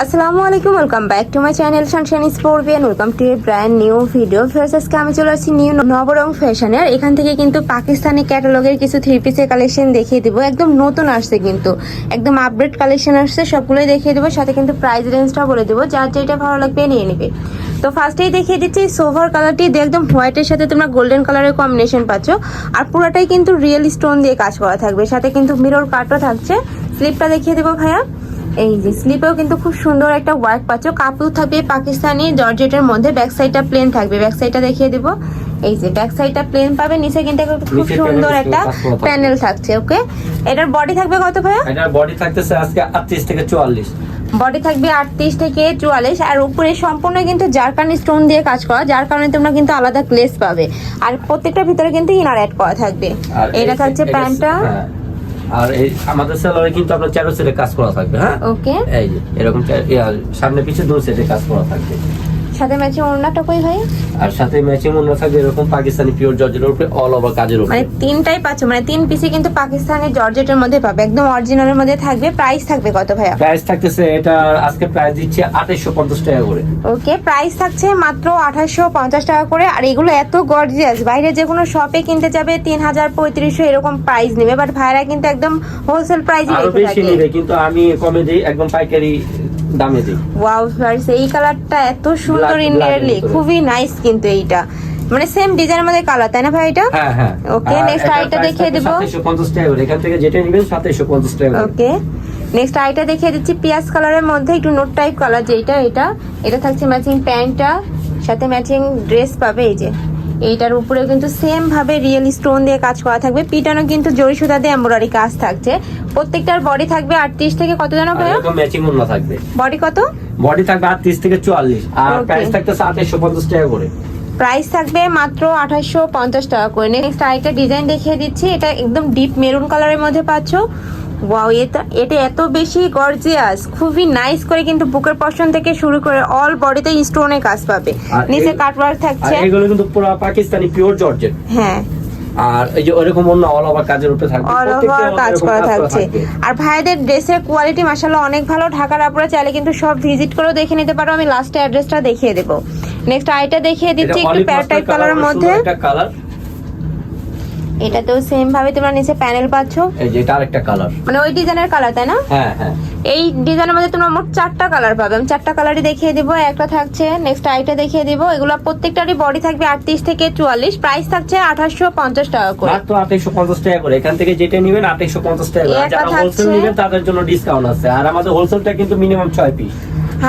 আসসালামু আলাইকুম welcome back to my channel sunshine স্পোর্বিয়ান welcome to a brand new video first আজকে আমি চলে আসছি নিউ নবরং ফ্যাশনে আর এখান থেকে কিন্তু পাকিস্তানি ক্যাটালগের কিছু থ্রি পিসের কালেকশন দেখিয়ে দিব। একদম নতুন আসছে কিন্তু। একদম আপডেট কালেকশন আসছে, সবগুলোই দেখিয়ে দেবো। সাথে কিন্তু প্রাইস রেঞ্জটা বলে দেবো। যার যেটা ভালো লাগবে নিয়ে নেবে। তো ফার্স্টেই দেখিয়ে দিচ্ছি সোভার কালারটি একদম হোয়াইটের সাথে তোমরা গোল্ডেন কালারের কম্বিনেশন পাচ্ছ। আর পুরোটাই কিন্তু রিয়েল স্টোন দিয়ে কাজ করা থাকবে। সাথে কিন্তু মিরর কাটও থাকছে। স্লিপটা দেখিয়ে দেবো ভাইয়া। এই যে স্লিপেও কিন্তু খুব সুন্দর একটা ওয়ার্ক পাচ্ছ। কাপড় থাকবে পাকিস্তানি জর্জেটের মধ্যে ব্যাক সাইডটা প্লেন থাকবে। ব্যাক সাইডটা দেখিয়ে দিব। এই যে ব্যাক সাইডটা প্লেন পাবে নিচে কিন্তু খুব সুন্দর একটা। প্যানেল থাকছে ওকে এটার বডি থাকবে কত ভাইয়া? এটার বডি থাকতেছে আজকে আটত্রিশ থেকে চুয়াল্লিশ। বডি থাকবে আটত্রিশ থেকে চুয়াল্লিশ। আর উপরে সম্পূর্ণ কিন্তু জারকানি স্টোন দিয়ে কাজ করা যার কারণে তোমরা কিন্তু আলাদা ক্লেস পাবে। আর প্রত্যেকটা ভিতরে কিন্তু ইনার অ্যাড করা থাকবে। এটা থাকছে প্যান্টটা। হ্যাঁ। আর এই আমাদের সেলারে কিন্তু আপনার চারো সেটে কাজ করা থাকবে হ্যাঁ? ওকে এই যে এরকম সামনে পিছে দু সেটে কাজ করা থাকবে। সাথে ম্যাচে ওড়নাটা কই ভাই? আর সাথে ম্যাচিং অন্য থাকবে এরকম পাকিস্তানি পিওর জর্জের উপরে অল ওভার কাজের উপরে। মানে তিনটাই পাচ্ছ মানে তিন পিসে কিন্তু পাকিস্তানি জর্জেটের মধ্যে পাবে একদম অরিজিনালের মধ্যে থাকবে প্রাইস থাকবে কত ভাইয়া? প্রাইস থাকতেছে এটা আজকে প্রাইস দিচ্ছে আঠাইশশো পঞ্চাশ টাকা করে। ওকে প্রাইস থাকছে মাত্র আঠাশশো পঞ্চাশ টাকা করে আর এগুলো এত গর্জিয়াস বাইরে যে কোনো শপে কিনতে যাবে তিন হাজার পঁয়ত্রিশশো এরকম প্রাইস নেবে বাট ভাইরা কিন্তু একদম হোলসেল প্রাইসে রেখে থাকে। কিন্তু আমি কমে দিই একদম পাইকারি দামে দিই ওয়াও এই কালারটা এত সুন্দর ইন্ডিয়ারলি। খুবই নাইস কিন্তু এইটা। মানে সেম ডিজাইনের মধ্যে কালার তাই না ভাই এটা? হ্যাঁ হ্যাঁ। Okay, next আরেকটা দেখিয়ে দেবো। সাতাইশশো পঞ্চাশ টাকা এখান থেকে যেটা নিবেন সাতাইশশো পঞ্চাশ টাকা ওকে নেক্সট আইটা দেখিয়ে দিচ্ছি পিয়াজ কালারের মধ্যে একটু নোট টাইপ কালার যেটা এটা। এটা থাকছে ম্যাচিং প্যান্টটা সাথে ম্যাচিং ড্রেস পাবে এই যে। এইটার উপরেও কিন্তু সেম ভাবে রিয়েল স্টোন দিয়ে কাজ করা থাকবে। পিটানো কিন্তু জরি সুতা দিয়ে এমব্রয়ডারি কাজ থাকছে। প্রত্যেকটার বডি থাকবে আটত্রিশ থেকে কত জানো এরকম ম্যাচিং অন্য থাকবে। বডি কত? বডি থাকবে আটত্রিশ থেকে চুয়াল্লিশ। আর. প্রাইস থাকতেছে আঠাইশশো পঞ্চাশ টাকা করে। প্রাইস থাকবে মাত্র আঠাশশো পঞ্চাশ টাকা করে। নেক্সট আরেকটা ডিজাইন দেখিয়ে দিচ্ছি। এটা একদম ডিপ মেরুন কালারের মধ্যে পাচ্ছ। ওয়াও এটা এটা এত বেশি গর্জিয়াস খুবই নাইস করে কিন্তু বুকের পশন থেকে শুরু করে অল বডিতে স্টোনে কাজ পাবে। নিচে কাটওয়ার্ক আর থাকছে। এগুলো কিন্তু পুরো পাকিস্তানি পিওর জর্জেট হ্যাঁ। আর এই যে ওরকম অন্য অল ওভার কাজের উপরে থাকবে অল ওভার কাজ করা থাকছে। আর ভাইদের ড্রেসের কোয়ালিটি মাসাল্লাহ অনেক ভালো। ঢাকার আপুরা চাইলে কিন্তু সব ভিজিট করেও দেখে নিতে পারো। আমি লাস্টে অ্যাড্রেসটা দেখিয়ে দেবো। নেক্সট আইটা দেখিয়ে দিচ্ছি একটু প্যারা টাইপ কালারের মধ্যে। একটা কালার এটাতেও সেম ভাবে তোমরা নিচে প্যানেল পাচ্ছ। এই যে এটা আরেকটা কালার মানে ওই ডিজাইনের কালার তাই না? হ্যাঁ হ্যাঁ। এই ডিজাইনের মধ্যে তোমরা মোট চারটা কালার পাবে। আমি চারটা কালারই দেখিয়ে দিব। একটা থাকছে নেক্সট আইটা দেখিয়ে দিব। এগুলো প্রত্যেকটারই বডি থাকবে আটত্রিশ থেকে চুয়াল্লিশ। প্রাইস থাকছে আঠাশশো পঞ্চাশ টাকা করে। মাত্র আঠাইশশো পঞ্চাশ টাকা করে। এখান থেকে যেটা নিবেন আঠাইশশো পঞ্চাশ টাকা যারা হোলসেল নিবেন তাদের জন্য ডিসকাউন্ট আছে। আর আমাদের হোলসেলটা কিন্তু মিনিমাম ছয় পিস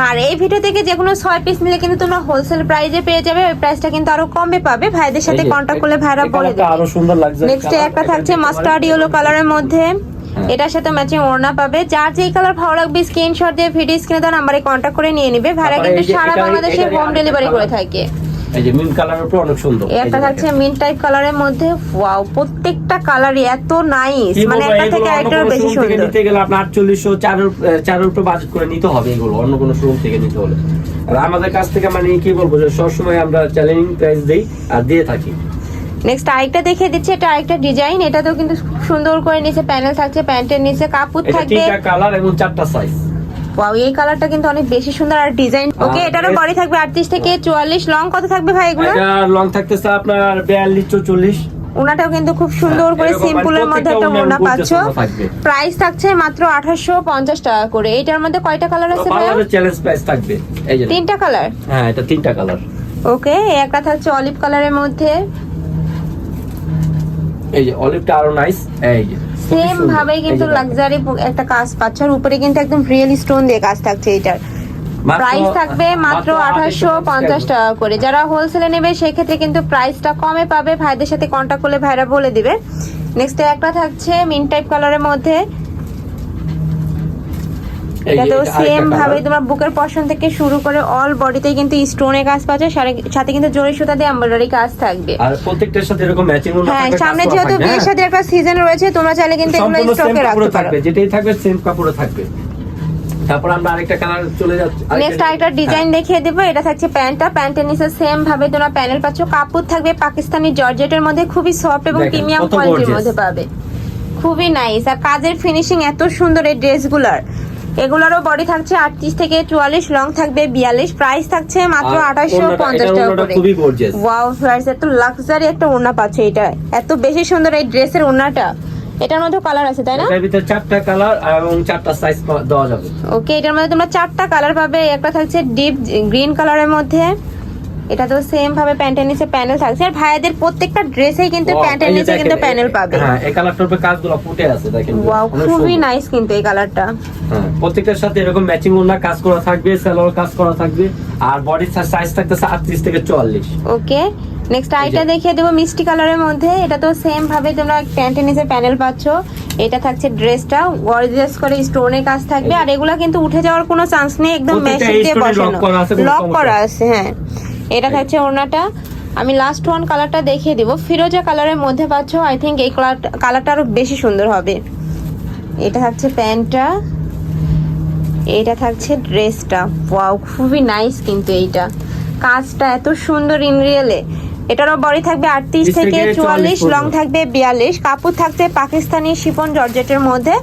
আর এই ভিডিও থেকে যে কোনো ছয় পিস নিলে কিন্তু তোমরা হোলসেল প্রাইজে পেয়ে যাবে। ওই প্রাইসটা কিন্তু আরও কমে পাবে। ভাইদের সাথে কন্ট্যাক্ট করলে ভাইরা বলে দেবে। আরও সুন্দর লাগছে। নেক্সট একটা থাকছে মাস্টার্ড ইয়েলো কালারের মধ্যে। হ্যাঁ। এটার সাথে ম্যাচিং ওড়না পাবে। যার যেই কালার ভালো লাগবে স্ক্রিনশট দিয়ে ভিডিও স্ক্রিনে তার নাম্বারে কন্ট্যাক্ট করে নিয়ে নিবে। ভাইরা কিন্তু সারা বাংলাদেশে হোম ডেলিভারি করে থাকে। এই যে কালারের উপর অনেক সুন্দর। থাকছে। মিন টাইপ কালারের মধ্যে ওয়াও প্রত্যেকটা কালারই এত নাইস মানে একটা থেকে আরেকটার বেশি সুন্দর। নিতে গেলে আপনার আটচল্লিশশো চারের চারের উপরে বাজেট করে নিতে হবে এগুলো অন্য কোনো শোরুম থেকে নিতে হলে। আর আমাদের কাছ থেকে মানে কি বলব যে সবসময় আমরা চ্যালেঞ্জিং প্রাইস দেই আর দিয়ে থাকি। নেক্সট আরেকটা দেখিয়ে দিচ্ছি এটা আরেকটা ডিজাইন এটাতেও কিন্তু খুব সুন্দর করে নিচে প্যানেল থাকছে প্যান্টের নিচে কাপড় এটা থাকবে। তিনটা কালার এবং চারটা সাইজ ওয়াও এই কালারটা কিন্তু অনেক বেশি সুন্দর আর ডিজাইন ওকে এটারও বডি থাকবে আটত্রিশ থেকে চুয়াল্লিশ। লং কত থাকবে ভাই এগুলো? এটা লং থাকতেছে আপনার বিয়াল্লিশ চৌচল্লিশ ওনাটাও কিন্তু খুব সুন্দর করে হ্যাঁ, এরকম সিম্পলের মানে মধ্যে একটা ওড়না পাচ্ছ। প্রাইস থাকছে মাত্র আঠাশশো পঞ্চাশ টাকা করে। এটার মধ্যে কয়টা কালার আছে বাংলাদেশ চ্যালেঞ্জ প্রাইস থাকবে। এই যে তিনটা কালার হ্যাঁ এটা তিনটা কালার ওকে একটা থাকছে অলিভ কালারের মধ্যে। এই যে অলিভটা আরও নাইস এই যে সেম ভাবে কিন্তু লাক্সারি একটা কাজ পাচ্ছ। আর উপরে কিন্তু একদম রিয়েল স্টোন দিয়ে কাজ থাকছে এটার প্রাইস থাকবে মাত্র আঠাশশো পঞ্চাশ টাকা করে। যারা হোলসেলে নেবে সেক্ষেত্রে কিন্তু প্রাইসটা কমে পাবে। ভাইদের সাথে কন্ট্যাক্ট করলে ভাইরা বলে দিবে। নেক্সট একটা থাকছে মিন টাইপ কালারের মধ্যে। এটাতেও সেম ভাবে তোমার বুকের পশন থেকে শুরু করে অল বডিতে কিন্তু স্টোনে কাজ পাচ্ছে সারে- সাথে কিন্তু জরি সুতা দিয়ে এমব্রয়ডারি কাজ থাকবে। আর প্রত্যেকটার সাথে এরকম ম্যাচিং হ্যাঁ সামনে যেহেতু বিয়ের সাথে একটা সিজন রয়েছে তোমরা চাইলে কিন্তু এগুলো স্টকে রাখতে পারো। যেটাই থাকবে সেম কাপড়ে থাকবে। তারপর আমরা আরেকটা কালার চলে যাচ্ছি নেক্সট আরেকটা ডিজাইন দেখিয়ে দেবো এটা থাকছে প্যান্টটা। প্যান্টের নিচে সেম ভাবে তোমরা প্যানেল পাচ্ছ। কাপড় থাকবে পাকিস্তানি জর্জেটের মধ্যে খুবই সফট এবং প্রিমিয়াম কোয়ালিটির মধ্যে পাবে। খুবই নাইস আর কাজের ফিনিশিং এত সুন্দর এই ড্রেসগুলার এগুলোরও বডি থাকছে আটত্রিশ থেকে চুয়াল্লিশ লং থাকবে বিয়াল্লিশ প্রাইস থাকছে মাত্র আঠাশশো পঞ্চাশ টাকা করে। ওয়াও এত লাক্সারি একটা ওড়না পাচ্ছে এটা। এত বেশি সুন্দর এই ড্রেসের ওড়নাটা। এটার মধ্যে কালার আছে তাই না? এটার ভিতরে চারটা কালার এবং চারটা সাইজ দেওয়া যাবে। ওকে এটার মধ্যে তোমরা চারটা কালার পাবে। একটা থাকছে ডিপ গ্রিন কালারের মধ্যে। এটা তো সেম ভাবে প্যান্টের নিচে প্যানেল থাকছে। আর ভাইয়াদের প্রত্যেকটা ড্রেসেই কিন্তু প্যান্টের নিচে কিন্তু প্যানেল পাবে। হ্যাঁ এই কালারটার উপরে কাজগুলো ফুটে আছে দেখেন। ওয়াও খুবই নাইস কিন্তু এই কালারটা হ্যাঁ প্রত্যেকটার সাথে এরকম ম্যাচিং ওড়না কাজ করা থাকবে সেলোয়ার কাজ করা থাকবে আর বডির সাইজ থাকতেছে আটত্রিশ থেকে চুয়াল্লিশ। ওকে নেক্সট আইটা দেখিয়ে দেবো মিষ্টি কালারের মধ্যে। এটা তো সেম ভাবে তোমরা প্যান্টের নিচে প্যানেল পাচ্ছ। এটা থাকছে ড্রেসটা গর্জিয়াস করে স্টোনের কাজ থাকবে। আর এগুলা কিন্তু উঠে যাওয়ার কোনো চান্স নেই একদম মেশিন দিয়ে বসানো। লক করা আছে হ্যাঁ। এটা থাকছে ওড়নাটা। আমি লাস্ট ওয়ান কালারটা দেখিয়ে দিব। ফিরোজা কালারের মধ্যে পাচ্ছ আই থিঙ্ক এই কালারটা আরও বেশি সুন্দর হবে। এটা থাকছে প্যান্টটা। এইটা থাকছে ড্রেসটা। ওয়াও খুবই নাইস কিন্তু এইটা। কাজটা এত সুন্দর ইন রিয়েলে এটারও বডি থাকবে আটত্রিশ থেকে চুয়াল্লিশ 44 লং থাকবে বিয়াল্লিশ। কাপড় থাকছে পাকিস্তানি শিপন জর্জেটের মধ্যে।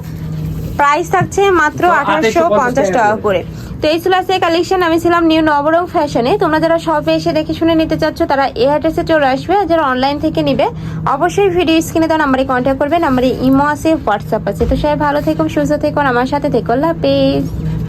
প্রাইস থাকছে মাত্র আঠারোশো পঞ্চাশ টাকা করে। তো এই ছিল কালেকশন আমি ছিলাম নিউ নবরং ফ্যাশনে তোমরা যারা শপে এসে দেখে শুনে নিতে চাচ্ছ, তারা এই অ্যাড্রেসে চলে আসবে। আর যারা অনলাইন থেকে নিবে, অবশ্যই ভিডিও স্ক্রিনে তো নাম্বারে কন্ট্যাক্ট করবে। নাম্বারে ইমো আছে হোয়াটসঅ্যাপ আছে। তো সবাই ভালো থেকো, সুস্থ থেকো আমার সাথে থেকো। আল্লাহ হাফেজ।